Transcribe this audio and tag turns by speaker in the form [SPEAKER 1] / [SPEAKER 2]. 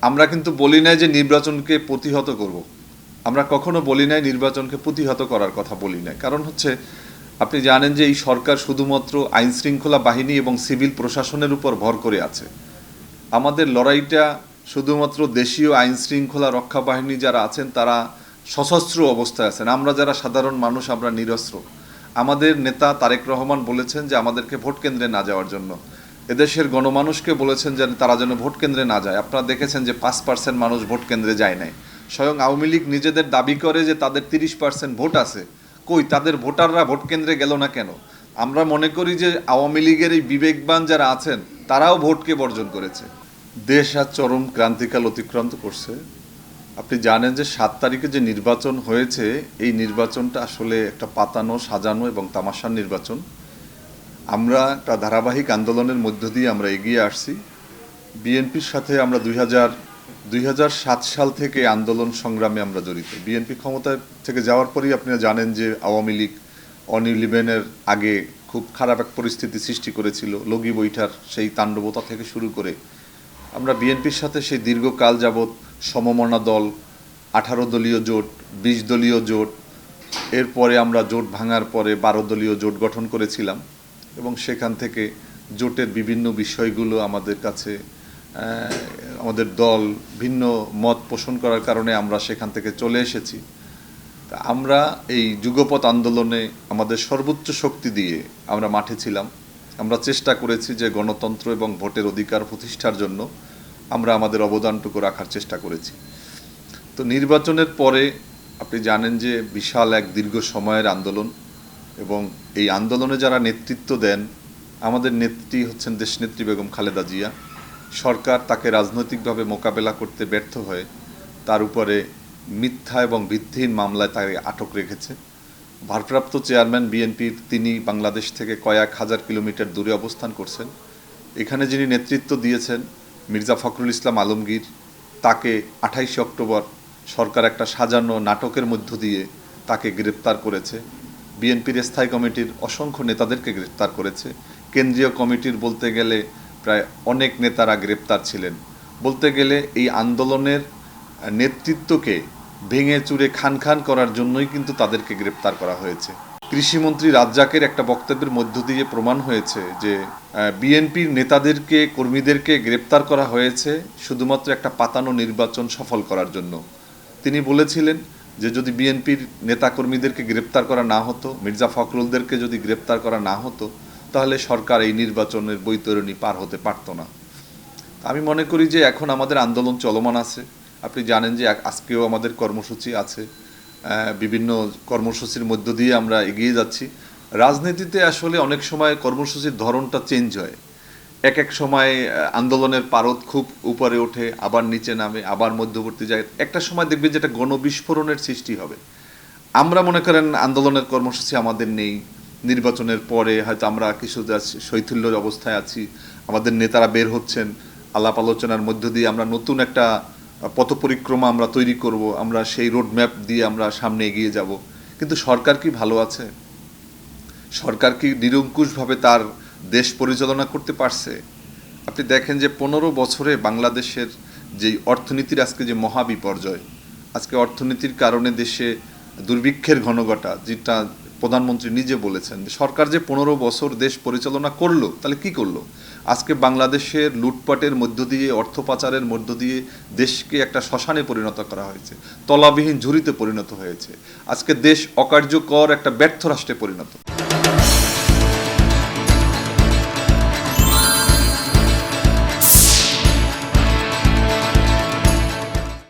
[SPEAKER 1] আমরা কিন্তু বলি নাই যে নির্বাচনকে প্রতিহত করব। আমরা কখনো বলি নাই নির্বাচনকে প্রতিহত করার কথা বলি নাই। কারণ হচ্ছে, আপনি জানেন যে এই সরকার শুধুমাত্র আইন শৃঙ্খলা বাহিনী এবং সিভিল প্রশাসনের উপর ভর করে আছে। আমাদের লড়াইটা শুধুমাত্র দেশীয় আইন শৃঙ্খলা রক্ষা বাহিনী যারা আছেন, তারা সশস্ত্র অবস্থায় আছেন। আমরা যারা সাধারণ মানুষ, আমরা নিরস্ত্র। আমাদের নেতা তারেক রহমান বলেছেন যে আমাদেরকে ভোট কেন্দ্রে না যাওয়ার জন্য। এদেশের গণমানুষকে বলেছেন যে তারা যেন ভোট কেন্দ্রে না যায়। আপনারা দেখেছেন যে পাঁচ পার্সেন্ট মানুষ ভোট কেন্দ্রে যায় নাই। স্বয়ং আওয়ামী লীগ নিজেদের দাবি করে যে তাদের তিরিশ পার্সেন্ট ভোট আছে। কই, তাদের ভোটাররা ভোট কেন্দ্রে গেল না কেন? আমরা মনে করি যে আওয়ামী লীগের এই বিবেকবান যারা আছেন, তারাও ভোটকে বর্জন করেছে। দেশ আর চরম ক্রান্তিকাল অতিক্রান্ত করছে। আপনি জানেন যে সাত তারিখে যে নির্বাচন হয়েছে, এই নির্বাচনটা আসলে একটা পাতানো, সাজানো এবং তামাশার নির্বাচন। আমরা একটা ধারাবাহিক আন্দোলনের মধ্য দিয়ে আমরা এগিয়ে আসছি। বিএনপির সাথে আমরা দুই হাজার, দুই সাল থেকে আন্দোলন সংগ্রামে আমরা জড়িত। বিএনপি ক্ষমতায় থেকে যাওয়ার পরেই আপনারা জানেন যে আওয়ামী লীগ অন ইলেভেনের আগে খুব খারাপ এক পরিস্থিতি সৃষ্টি করেছিল। লগি বৈঠার সেই তাণ্ডবতা থেকে শুরু করে আমরা বিএনপির সাথে সেই দীর্ঘকাল যাবৎ সমমনা দল, আঠারো দলীয় জোট, বিশ দলীয় জোট, এরপরে আমরা জোট ভাঙার পরে বারো দলীয় জোট গঠন করেছিলাম। এবং সেখান থেকে জোটের বিভিন্ন বিষয়গুলো আমাদের কাছে আমাদের দল ভিন্ন মত পোষণ করার কারণে আমরা সেখান থেকে চলে এসেছি। আমরা এই যুগপথ আন্দোলনে আমাদের সর্বোচ্চ শক্তি দিয়ে আমরা মাঠে ছিলাম। আমরা চেষ্টা করেছি যে গণতন্ত্র এবং ভোটের অধিকার প্রতিষ্ঠার জন্য আমরা আমাদের অবদানটুকু রাখার চেষ্টা করেছি। তো নির্বাচনের পরে আপনি জানেন যে বিশাল এক দীর্ঘ সময়ের আন্দোলন। এবং এই আন্দোলনে যারা নেতৃত্ব দেন, আমাদের নেত্রী হচ্ছেন দেশনেত্রী বেগম খালেদা জিয়া। সরকার তাকে রাজনৈতিকভাবে মোকাবেলা করতে ব্যর্থ হয়ে তার উপরে মিথ্যা এবং ভিত্তিহীন মামলায় তাকে আটক রেখেছে। ভারপ্রাপ্ত চেয়ারম্যান বিএনপির তিনি বাংলাদেশ থেকে কয়েক হাজার কিলোমিটার দূরে অবস্থান করছেন। এখানে যিনি নেতৃত্ব দিয়েছেন, মির্জা ফখরুল ইসলাম আলমগীর, তাকে আঠাইশে অক্টোবর সরকার একটা সাজানো নাটকের মধ্য দিয়ে তাকে গ্রেপ্তার করেছে। বিএনপির স্থায়ী কমিটির অসংখ্য নেতাদেরকে গ্রেপ্তার করেছে। কেন্দ্রীয় কমিটির বলতে গেলে প্রায় অনেক নেতারা গ্রেপ্তার ছিলেন। বলতে গেলে এই আন্দোলনের নেতৃত্বকে ভেঙে চুরে খান খান করার জন্যই কিন্তু তাদেরকে গ্রেপ্তার করা হয়েছে। কৃষিমন্ত্রী রাজ্জাকের একটা বক্তব্যের মধ্য দিয়ে প্রমাণ হয়েছে যে বিএনপির নেতাদেরকে, কর্মীদেরকে গ্রেপ্তার করা হয়েছে শুধুমাত্র একটা পাতানো নির্বাচন সফল করার জন্য। তিনি বলেছিলেন যে যদি বিএনপির নেতাকর্মীদেরকে গ্রেপ্তার করা না হতো, মির্জা ফখরুলদেরকে যদি গ্রেপ্তার করা না হতো, তাহলে সরকার এই নির্বাচনের বৈতরণী পার হতে পারতো না। আমি মনে করি যে এখন আমাদের আন্দোলন চলমান আছে। আপনি জানেন যে আজকেও আমাদের কর্মসূচি আছে। বিভিন্ন কর্মসূচির মধ্য দিয়ে আমরা এগিয়ে যাচ্ছি। রাজনীতিতে আসলে অনেক সময় কর্মসূচির ধরনটা চেঞ্জ হয়। এক এক সময় আন্দোলনের পারদ খুব উপরে ওঠে, আবার নিচে নামে, আবার মধ্যবর্তী যায় একটা সময় দেখবেন যেটা গণবিস্ফোরণের সৃষ্টি হবে। আমরা মনে করেন আন্দোলনের কর্মসূচি আমাদের নেই। নির্বাচনের পরে হয়তো আমরা কিছু শৈথিল্য অবস্থায় আছি, আমাদের নেতারা বের হচ্ছেন। আলাপ আলোচনার মধ্য দিয়ে আমরা নতুন একটা পথ পরিক্রমা আমরা তৈরি করব, আমরা সেই রোড ম্যাপ দিয়ে আমরা সামনে এগিয়ে যাব। কিন্তু সরকার কি ভালো আছে? সরকার কি নিরঙ্কুশভাবে তার দেশ পরিচালনা করতে পারছে। আপনি দেখেন যে পনেরো বছরে বাংলাদেশের যে অর্থনীতির আজকে যে মহা বিপর্যয়, আজকে অর্থনীতির কারণে দেশে দুর্ভিক্ষের ঘনঘটা, যেটা প্রধানমন্ত্রী নিজে বলেছেন যে সরকার যে পনেরো বছর দেশ পরিচালনা করল, তাহলে কি করল? আজকে বাংলাদেশের লুটপাটের মধ্য দিয়ে, অর্থ পাচারের মধ্য দিয়ে দেশকে একটা শ্মশানে পরিণত করা হয়েছে, তলাবিহীন ঝুড়িতে পরিণত হয়েছে। আজকে দেশ অকার্যকর একটা ব্যর্থ রাষ্ট্রে পরিণত।